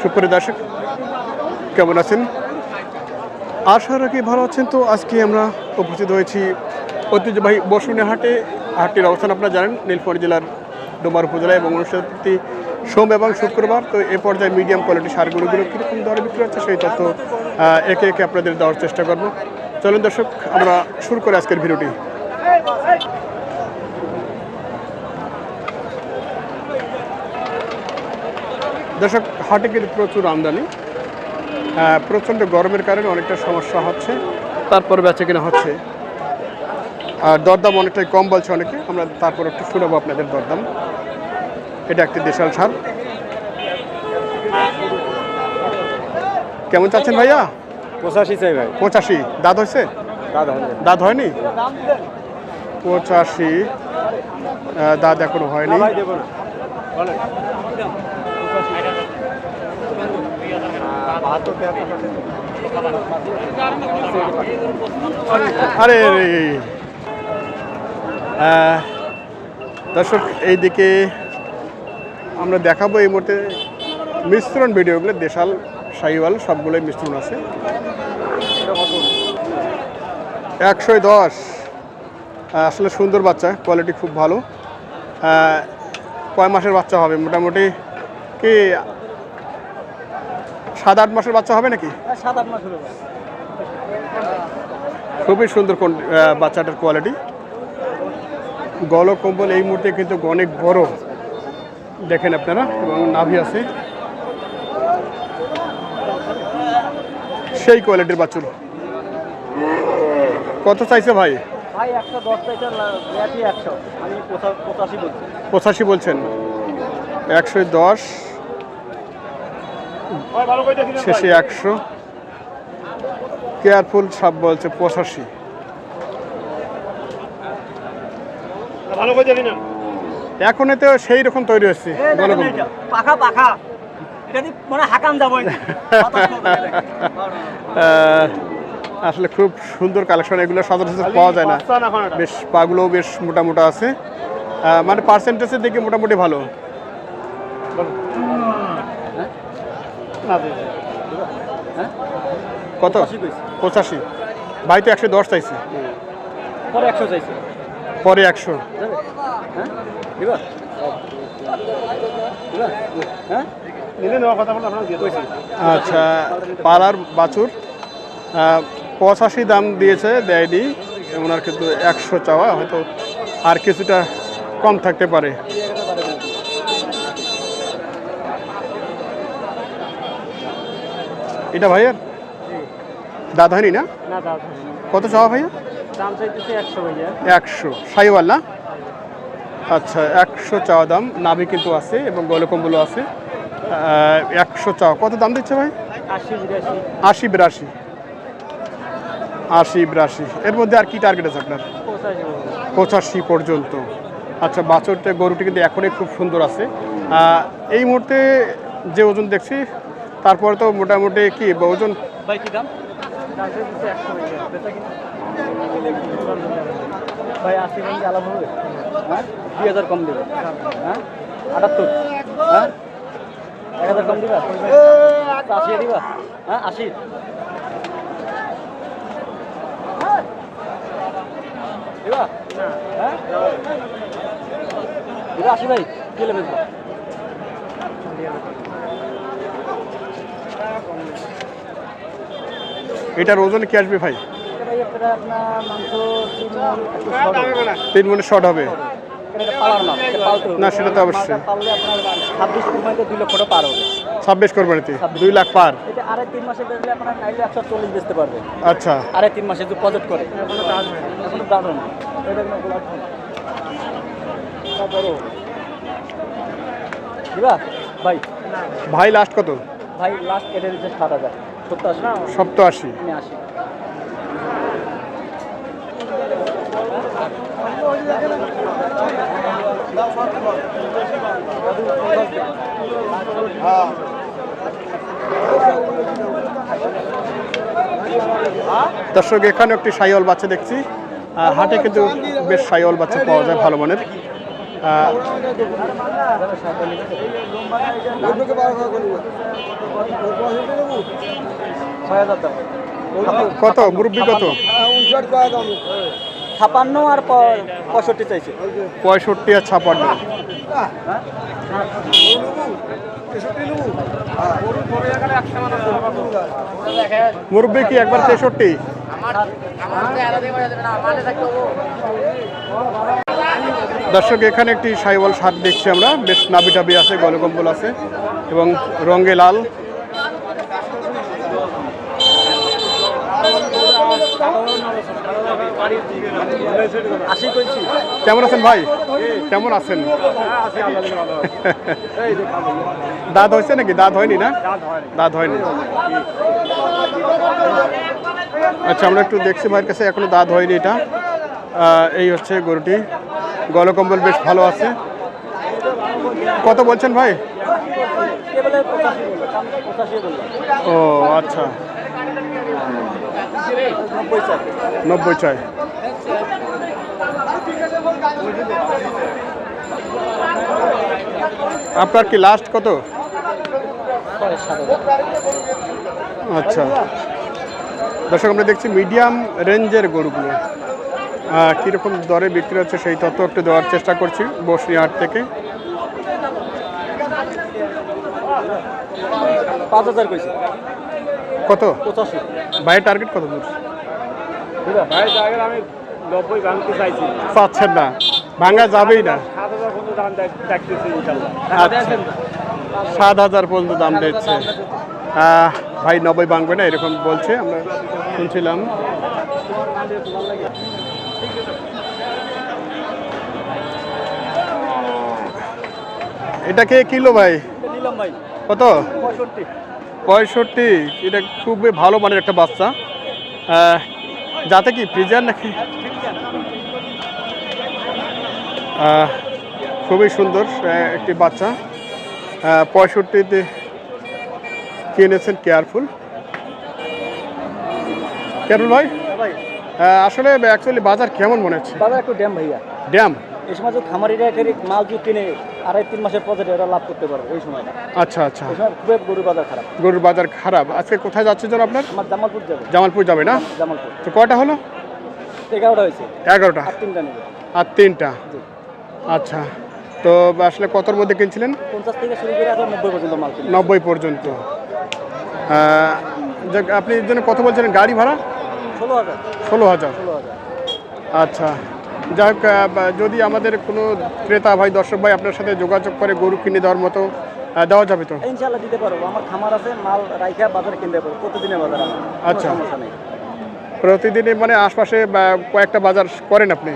সুপ্রিয় দর্শক, কেমন আছেন? আশা রাখি ভালো আছেন তো। আজকে আমরা উপস্থিত হয়েছি ঐতিহ্যবাহী বসুনি হাটে। হাটটির অবস্থান আপনারা জানেন, নীলফামারী জেলার ডোমার উপজেলা এবং অনুষ্ঠান প্রতি সোম এবং শুক্রবার। তো এ পর্যায়ে মিডিয়াম কোয়ালিটি সারগুলোগুলো কীরকম দরে বিক্রি হচ্ছে সেই তথ্য একে একে আপনাদের দেওয়ার চেষ্টা করব। চলুন দর্শক, আমরা শুরু করে আজকের ভিডিওটি। দর্শক হাটে কিন্তু প্রচুর আমদানি। প্রচণ্ড গরমের কারণে অনেকটা সমস্যা হচ্ছে। তারপর বেচে কিনা হচ্ছে। আর দরদাম অনেকটাই কম বলছে অনেকে। আমরা তারপর একটু শুনব আপনাদের দরদাম। এটা একটি দেশাল সার কেমন চাচ্ছেন ভাইয়া? পঁচাশি চাই ভাই। পঁচাশি। দাঁত হয়েছে? দাদা দাঁত হয়নি? পঁচাশি। দাঁত এখনও হয়নি। আরে দর্শক, এইদিকে আমরা দেখাবো এই মুহূর্তে মিশ্রণ ভিডিওগুলো, দেশাল, সাইওয়াল, সবগুলোই মিশ্রণ আছে। একশো দশ। আসলে সুন্দর বাচ্চা কোয়ালিটি খুব ভালো। কয় মাসের বাচ্চা হবে? মোটামুটি কি সাত আট মাসের বাচ্চা হবে নাকি? সাত আট মাস খুবই সুন্দর কোন বাচ্চাটার কোয়ালিটি গল কম্বল এই মুহূর্তে কিন্তু অনেক বড়। দেখেন আপনারা এবং নাভি আছে। সেই কোয়ালিটির বাছুর কত চাইছে ভাই? পঁচাশি বলছেন। একশো দশ। শেষে একশো। কেয়ারফুল সব বলছে পঁচাশি। এখন এতে সেই রকম তৈরি হচ্ছে পাখা পাখা। আসলে খুব সুন্দর কালেকশন। এগুলো সচরাচর পাওয়া যায় না। বেশ পাগুলো বেশ মোটা মোটা আছে মানে পার্সেন্টেজের দিকে মোটামুটি ভালো। কত? পঁচাশি ভাই তো একশো দশ চাইছে। পরে একশো চাইছি। পরে একশো। হ্যাঁ? হ্যাঁ? আচ্ছা পালার বাছুর পঁচাশি দাম দিয়েছে দেয়নি। ওনার কিন্তু একশো চাওয়া হয়তো আর কিছুটা কম থাকতে পারে। এটা ভাইয়ার? দাদা হয়নি না? কত চাওয়া ভাইয়া? একশো সাইওয়াল না? আচ্ছা একশো চাওয়া দাম। নাভি কিন্তু আছে এবং গলকম্বলও আছে। একশো চাওয়া। কত দাম দিচ্ছে ভাই? আশি বিরাশি। আশি বিরাশি। এর মধ্যে আর কি টার্গেট আছে আপনার? পঁচাশি পঁচাশি পর্যন্ত। আচ্ছা বাছরটা গরুটি কিন্তু এখনই খুব সুন্দর আছে। এই মুহূর্তে যে ওজন দেখছি তারপরে তো মোটামুটি কি ওজন ভাই, কি আশি হ্যাঁ? দুই হাজার কম হ্যাঁ? হ্যাঁ? এক হাজার কম দিবা? আশি হ্যাঁ? আশি। দিবা? হ্যাঁ? দিবা আশি ভাই? গেলে বেচবা এটার ওজন কি আসবে ভাই? তিন মনে শর্ট হবে। না, সেটা তো অবশ্যই। ছাব্বিশ কুরবানিতে দুই লাখ পার? আচ্ছা। আড়াই তিন মাসে প্রজেক্ট করে ভাই লাস্ট কত? ভাই লাস্ট দিচ্ছে সাত হাজার। সত্তর আশি? দর্শক এখানে একটি সাইওয়াল বাচ্চা দেখছি। হাটে কিন্তু বেশ সাইওয়াল বাচ্চা পাওয়া যায় ভালো মানের। কত? মুরব্বী কত? ছাপান্ন আর পঁয়ষট্টি চাইছে। পঁয়ষট্টি আর ছাপান্ন। মুরব্বী কি একবার তেষট্টি? দর্শক, এখানে একটি সাইওয়াল শার্ট দেখছি আমরা। বেশ নাবি টাবি আছে গলকম্বল আছে এবং রঙে লাল। কেমন আছেন ভাই? কেমন আছেন? দাঁত হয়েছে নাকি? দাঁত হয়নি না? দাঁত হয়নি। আচ্ছা আমরা একটু দেখছি ভাইয়ের কাছে, এখনও দাঁত হয়নি এটা। এই হচ্ছে গরুটি। গলকম্বল বেশ ভালো আছে। কত বলছেন ভাই? ও আচ্ছা। নব্বই চাই। আপনার কি লাস্ট কত? আচ্ছা। দর্শক, আমরা দেখছি মিডিয়াম রেঞ্জের গরুগুলো। কীরকম দরে বিক্রি হচ্ছে সেই তথ্য একটু দেওয়ার চেষ্টা করছি বসনিহাট থেকে। পাঁচ হাজার কত? পঁচাশি। ভাইয়ের টার্গেট কত আমি নব্বই ভাঙতে চাইছি। পাচ্ছেন না। ভাঙা যাবেই না। সাত হাজার পর্যন্ত দাম আচ্ছা। দিচ্ছে। ভাই নব্বই ভাঙবে না এরকম বলছে আমরা শুনছিলাম। এটা কে কিলো ভাই? ভাই। কত? পঁয়ষট্টি। এটা খুবই ভালো মানের একটা বাচ্চা। যাতে কি ফ্রিজার নাকি? খুবই সুন্দর একটি বাচ্চা। পঁয়ষট্টিতে কিনেছেন কেয়ারফুল কেয়ারফুল ভাই? আসলে অ্যাকচুয়ালি বাজার কেমন মনে হচ্ছে? বাজার একটু ড্যাম ভাইয়া। ড্যাম? এই সময় যে খামারিরা মাল যদি কিনে আড়াই তিন মাসের পর্যায়ে ওরা লাভ করতে পারবে এই সময়টা আচ্ছা আচ্ছা। সময় খুবই বাজার খারাপ। গরুর বাজার খারাপ। আজকে কোথায় যাচ্ছে যেন আপনার? আমার জামালপুর যাবে। জামালপুর যাবে না? জামালপুর। তো কয়টা হলো? এগারোটা হয়েছে। এগারোটা। আর তিনটা নেবে। আর তিনটা? আচ্ছা। তো আসলে কতর মধ্যে কিনছিলেন? পঞ্চাশ থেকে শুরু করে এখন নব্বই পর্যন্ত মাল নব্বই পর্যন্ত। আপনি এর জন্য কত বলছিলেন গাড়ি ভাড়া? ষোলো হাজার। ষোলো হাজার। আচ্ছা যাই হোক যদি আমাদের কোনো ক্রেতা ভাই দর্শক ভাই আপনার সাথে যোগাযোগ করে গরু কিনে দেওয়ার মতো দেওয়া যাবে তো? ইনশাল্লাহ দিতে পারব। আমার খামার আছে মাল রাইখা বাজারে কিনতে পারব। প্রতিদিনের বাজার আচ্ছা। নেই। মানে আশপাশে কয়েকটা বাজার করেন আপনি?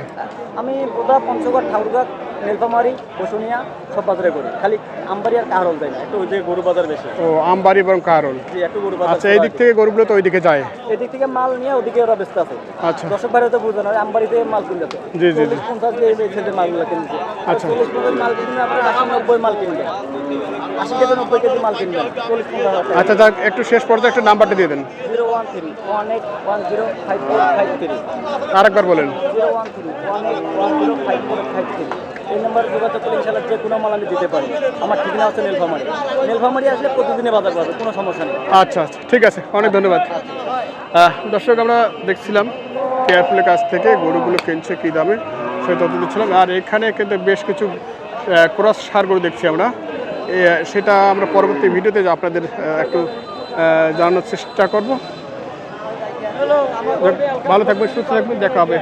আমি বোধা পঞ্চগড় ঠাকুরগাঁ নীলফামারি বসুনিয়া সব বাজারে করি। খালি আমবাড়ি আর কাহরল দেয় না একটু ওই যে গরু বাজার বেশি। ও আমবাড়ি এবং কারল জি একটু গরু বাজার আচ্ছা এই দিক থেকে গরুগুলো তো ওইদিকে যায়। এদিক থেকে মাল নিয়ে ওদিকে ওরা ব্যস্ত আছে। আচ্ছা। দর্শক বাইরে তো বুঝে না আমবাড়িতে মাল কিনতে জি, জি, জি। পঞ্চাশ দিয়ে এই ছেলে মালগুলো কিনছে। আচ্ছা। চল্লিশ পঞ্চাশ মাল কিনলে আপনার আশি নব্বই মাল কিনবে আশি কেজি নব্বই কেজি মাল কিনবে চল্লিশ পঞ্চাশ আচ্ছা যাক একটু শেষ পর্যায়ে একটু নাম্বারটা দিয়ে দেন। Zero one three one eight one zero five four five three. আরেকবার বলেন। Zero one three one eight one zero five four five three. এই নাম্বারে যোগাযোগ করলে ইনশাল্লাহ যে কোনো মাল আমি দিতে পারি। আমার ঠিকানা হচ্ছে নীলফামারি। নীলফামারি আসলে প্রতিদিনে বাজার পাবে কোনো সমস্যা নেই। আচ্ছা আচ্ছা ঠিক আছে, অনেক ধন্যবাদ। দর্শক, আমরা দেখছিলাম কেয়ারফুলের কাছ থেকে গরুগুলো কিনছে কী দামে, সেই তথ্য দিচ্ছিলাম। আর এখানে কিন্তু বেশ কিছু ক্রস সার গরু দেখছি আমরা। সেটা আমরা পরবর্তী ভিডিওতে আপনাদের একটু জানানোর চেষ্টা করব। ভালো থাকবেন, সুস্থ থাকবেন, দেখা হবে।